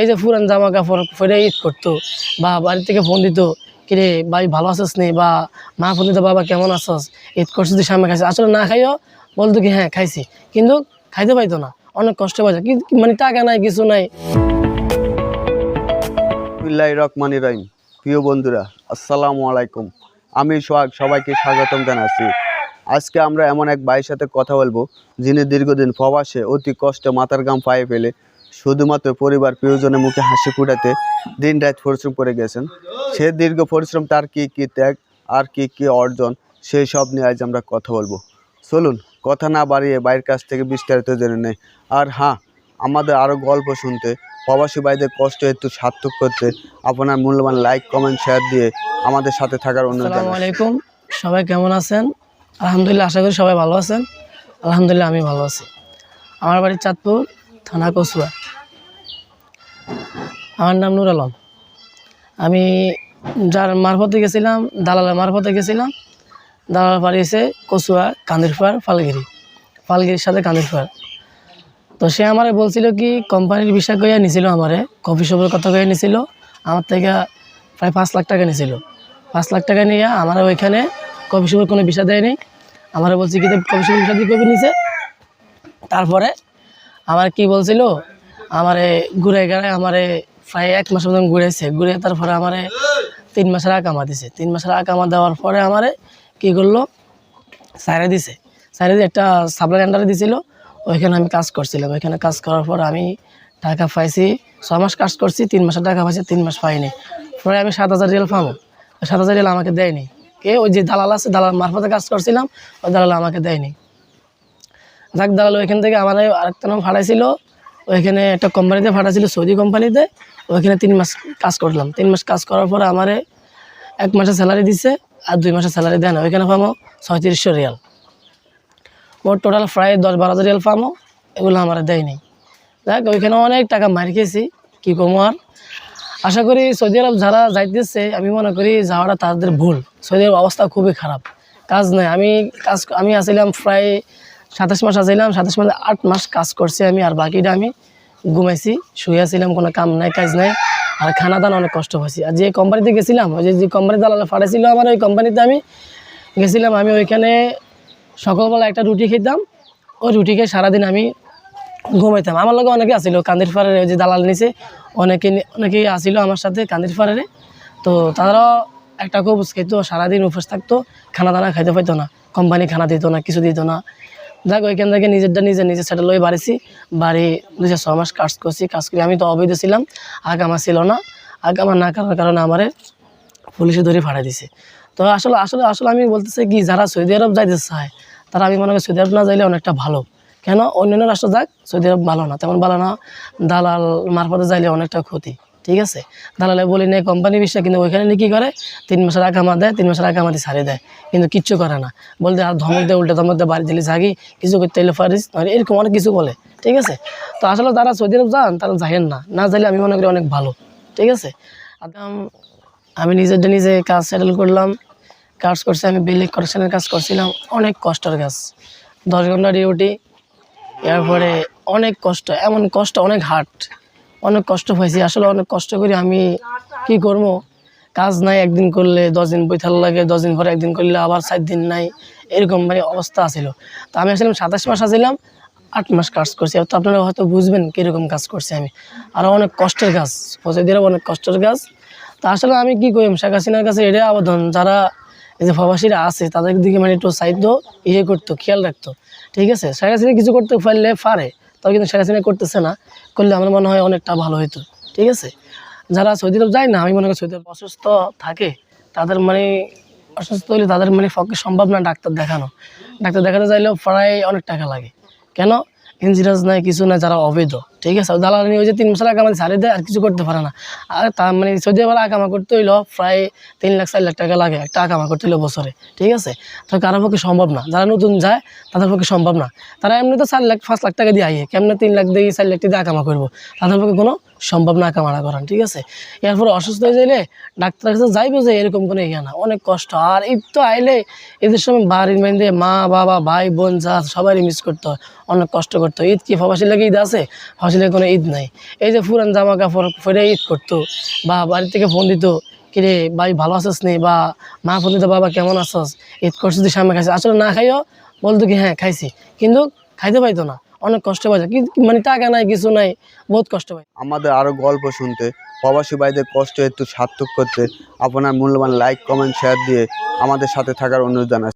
এই যে পুরান জামা কাপড় ফেরে ঈদ করতো, বা বাড়ি থেকে ফোন দিত কিরে ভাই ভালো আছিস নি? বা, মা ফোন দিত, বাবা কেমন আছস? ঈদ করছিস তুই সামনে খাইছিস আসলে না খাইও? বলতো কি হ্যাঁ খাইছি। কিন্তু খাইতে পাইতো না, অনেক কষ্ট পাইতো কি মানে টাকা নাই, কিছু নাই। রহমানি রহিম। প্রিয় বন্ধুরা, আসসালামু আলাইকুম। আমি সোহাগ, সবাইকে স্বাগতম জানাচ্ছি। আজকে আমরা এমন এক ভাইয়ের সাথে কথা বলব, যিনি দীর্ঘদিন প্রবাসে অতি কষ্টে মাথার গাম পায়ে ফেলে শুধুমাত্র পরিবার প্রিয়জনের মুখে হাসি ফুটাতে দিন রাত পরিশ্রম করে গেছেন। সে দীর্ঘ পরিশ্রম তার কি কি ত্যাগ, আর কি কি অর্জন, সেই সব নিয়ে আজ আমরা কথা বলব। চলুন, কথা না বাড়িয়ে বাইরের কাছ থেকে বিস্তারিত জেনে নেই। আর হ্যাঁ আমাদের আরও গল্প শুনতে, প্রবাসী ভাইদের কষ্ট একটু সার্থক করতে আপনার মূল্যবান লাইক কমেন্ট শেয়ার দিয়ে আমাদের সাথে থাকার অনুরোধ আলাইকুম, সবাই কেমন আছেন? আলহামদুলিল্লাহ, আশা করি সবাই ভালো আছেন। আলহামদুলিল্লাহ, আমি ভালো আছি। আমার বাড়ি চাঁদপুর, থানা কসুয়া। আমার নাম নুর আলম। আমি যার মারফতে গেছিলাম, দালালের মারফতে গেছিলাম, দালাল পাড়িয়েছে কসুয়া কান্দিরপাড়, ফালগিরি। ফালগিরির সাথে কান্দিরপাড়। তো সে আমারে বলছিল কি, কোম্পানির বিষয় কইয়া নিছিল আমারে, কফি শপের কথা কইয়া নিছিল, আমার থেকে প্রায় পাঁচ লাখ টাকা নিছিল। পাঁচ লাখ টাকা নিয়ে আমার ওইখানে কফি শপের কোনো বিষয় দেয়নি। আমার বলছি কি কফি শপের বিষয় দিয়ে কফি নিছে? তারপরে আমার কি বলছিল আমারে ঘুরে গেড়ে আমারে প্রায় এক মাসের মতন ঘুরেছে। ঘুরে তারপরে আমারে তিন মাসের আকামা দিছে। তিন মাসের আকামা দেওয়ার পরে আমারে কি করল? সাইরে দিছে। সাইরে দিয়ে একটা সাপ্লাই আন্ডারে দিছিল। ওইখানে আমি কাজ করছিলাম। ওইখানে কাজ করার পর আমি টাকা পাইছি। ছ মাস কাজ করছি, তিন মাসের টাকা পাইছি, তিন মাস পাইনি। পরে আমি সাত হাজার রিয়াল পাবো। সাত হাজার রিয়াল আমাকে দেয়নি। কে? ওই যে দালাল আছে, দালাল মারফতে কাজ করছিলাম, ওই দালাল আমাকে দেয়নি। যাক দালাল ওইখান থেকে আমার আরেকটা নাম ফাটাইছিল ওইখানে একটা কোম্পানিতে ফাটাইছিল সৌদি কোম্পানিতে ওইখানে তিন মাস কাজ করলাম। তিন মাস কাজ করার পরে আমারে এক মাসের স্যালারি দিছে আর দুই মাসের স্যালারি দেয় না। ওইখানে পাবো ছয়ত্রিশশো রিয়াল। মোট টোটাল প্রায় দশ বারো হাজার রিয়াল পাবো এগুলো আমার দেয়নি। দেখ ওইখানে অনেক টাকা মার খেয়েছি। কী কমো আর? আশা করি সৌদি আরব যারা যাইতেছে, আমি মনে করি যাওয়াটা তাদের ভুল। সৌদি আরব অবস্থা খুবই খারাপ। কাজ নাই। আমি কাজ, আমি আসছিলাম প্রায় সাতাশ মাস আসছিলাম সাতাশ মাসে আট মাস কাজ করছি আমি, আর বাকিটা আমি ঘুমাইছি, শুয়ে আছিলাম, কোনো কাম নাই, কাজ নাই, আর খানা দানা অনেক কষ্ট হয়েছি আর যে কোম্পানিতে গেছিলাম, ওই যে কোম্পানি দালালে ফাটাইছিল আমার, ওই কোম্পানিতে আমি গেছিলাম, আমি ওইখানে সকালবেলা একটা রুটি খেতাম, ওই রুটি খেয়ে সারাদিন আমি ঘুমাইতাম। আমার লগে অনেকে আসিল কান্দির ফাড়ের ওই যে দালাল নিচে অনেকে অনেকেই আসিল আমার সাথে কান্দির ফাড়ের। তো তারাও একটা খুব খেত সারাদিন উপোস থাকতো, খানা দানা খাইতে পাইতো না, কোম্পানি খানা দিত না, কিছু দিত না। যাক, ওইখান থেকে নিজেরটা নিজে নিজে সেটেল হয়ে বাড়িছি। বাড়ি দুশো ছ মাস কাজ করছি, কাজ করি আমি তো অবৈধ ছিলাম, আগ আমার ছিল না। আগ আমার না করার কারণে আমারে পুলিশে ধরে ফাড়াই দিছে। তো আসলে আসলে আসলে আমি বলতেছি কি, যারা সৌদি আরব যাইতে চায়, তারা আমি মনে করি সৌদি আরব না যাইলে অনেকটা ভালো। কেন? অন্যান্য রাষ্ট্র যাক, সৌদি আরব ভালো না, তেমন ভালো না। দালাল মারফতে যাইলে অনেকটা ক্ষতি। ঠিক আছে? দালালে বলি নেই কোম্পানি বিষয়, কিন্তু ওইখানে কী করে? তিন মাসের আকামা দেয়, তিন মাসের আকামাতি ছাড়িয়ে দেয়। কিন্তু কিচ্ছু করে না। বলতে আর ধমক দেয়, উল্টে ধমক দেয়, বাড়ি দিলে জাগি, কিছু করতে এলে পারিস মানে এরকম অনেক কিছু বলে, ঠিক আছে? তো আসলে তারা সৌদি আরব যান, তারা যাইেন না। না যাইলে আমি মনে করি অনেক ভালো, ঠিক আছে? আম- নিজেরটা নিজে কাজ সেটেল করলাম, কাজ করছি, আমি বিল্ডিং কারেকশনের কাজ করছিলাম, অনেক কষ্টের কাজ। দশ ঘণ্টা ডিউটি এরপরে অনেক কষ্ট, এমন কষ্ট, অনেক হার্ট অনেক কষ্ট পাইছি। আসলে অনেক কষ্ট করি আমি কি করব? কাজ নাই, একদিন করলে দশ দিন বৈথাল লাগে, দশ দিন পরে একদিন করলে আবার সাত দিন নাই, এরকম মানে অবস্থা আছিল। তো আমি আসলাম সাতাশ মাস আসছিলাম আট মাস কাজ করছি। তো আপনারা হয়তো বুঝবেন কীরকম কাজ করছি আমি। আর অনেক কষ্টের কাজ পঁচিশ অনেক কষ্টের কাজ। তা আসলে আমি কি করি, শেখ হাসিনার কাছে এটাই আবেদন, যারা এই যে প্রবাসীরা আছে, তাদের দিকে মানে একটু সাহিত্য ইয়ে করতো, খেয়াল রাখতো। ঠিক আছে? শেখ হাসিনা কিছু করতে পারলে পারে। তবে কিন্তু শেখ হাসিনা করতেছে না, করলে আমার মনে হয় অনেকটা ভালো হতো ঠিক আছে? যারা সৌদি আরব যায় না, আমি মনে করি সৌদি আরব অসুস্থ থাকে, তাদের মানে অসুস্থ হলে তাদের মানে পক্ষে সম্ভব না ডাক্তার দেখানো। ডাক্তার দেখাতে চাইলেও প্রায় অনেক টাকা লাগে। কেন? ইন্স্যুরেন্স নাই, কিছু নাই, যারা অবৈধ। ঠিক আছে? দালাল ওই যে তিন মাসের আমাদের ছাড়িয়ে দেয়, আর কিছু করতে পারে না। আর তার মানে সৌদি আবার আকামা করতে হইল প্রায় তিন লাখ, চার লাখ টাকা লাগে একটা আকামা করতে হইল বছরে। ঠিক আছে? তো কারোর পক্ষে সম্ভব না। যারা নতুন যায়, তাদের পক্ষে সম্ভব না। তারা এমনি তো চার লাখ, পাঁচ লাখ টাকা দিয়ে আইয়ে। কেমনে তিন লাখ দিয়ে, চার লাখ টাকা আকামা করব? তাদের পক্ষে কোনো সম্ভব না কামাড়া করান ঠিক আছে? এরপর অসুস্থ হয়ে যাইলে ডাক্তার কাছে যাইবে যে এরকম কোনো ইয়ে না, অনেক কষ্ট। আর ঈদ তো আইলে ঈদের সময় বাড়ির মেয়েদের মা, বাবা, ভাই, বোন, যা সবারই মিস করতে হয়, অনেক কষ্ট করতে হয়। ঈদ কি ফবাসি লাগে ঈদ আছে? ফবাসি লাগে কোনো ঈদ নাই। এই যে পুরান জামা কাপড় পরে ঈদ করতো, বা বাড়ি থেকে ফোন দিত কিরে ভাই, ভালো আছিস নি? বা, মা ফোন দিত, বাবা, কেমন আছস? ঈদ করছিস, তুই সামনে খাইছিস। আসলে না খাইও? বলতো কি হ্যাঁ খাইছি। কিন্তু খাইতে পাইতো না। অনেক কষ্ট পাইছে কি মানে টাকা নাই, কিছু নাই, বহুত কষ্ট পায়। আমাদের আরও গল্প শুনতে, প্রবাসী ভাইদের কষ্ট একটু সার্থক করতে, আপনার মূল্যবান লাইক কমেন্ট শেয়ার দিয়ে আমাদের সাথে থাকার অনুরোধ জানাচ্ছি।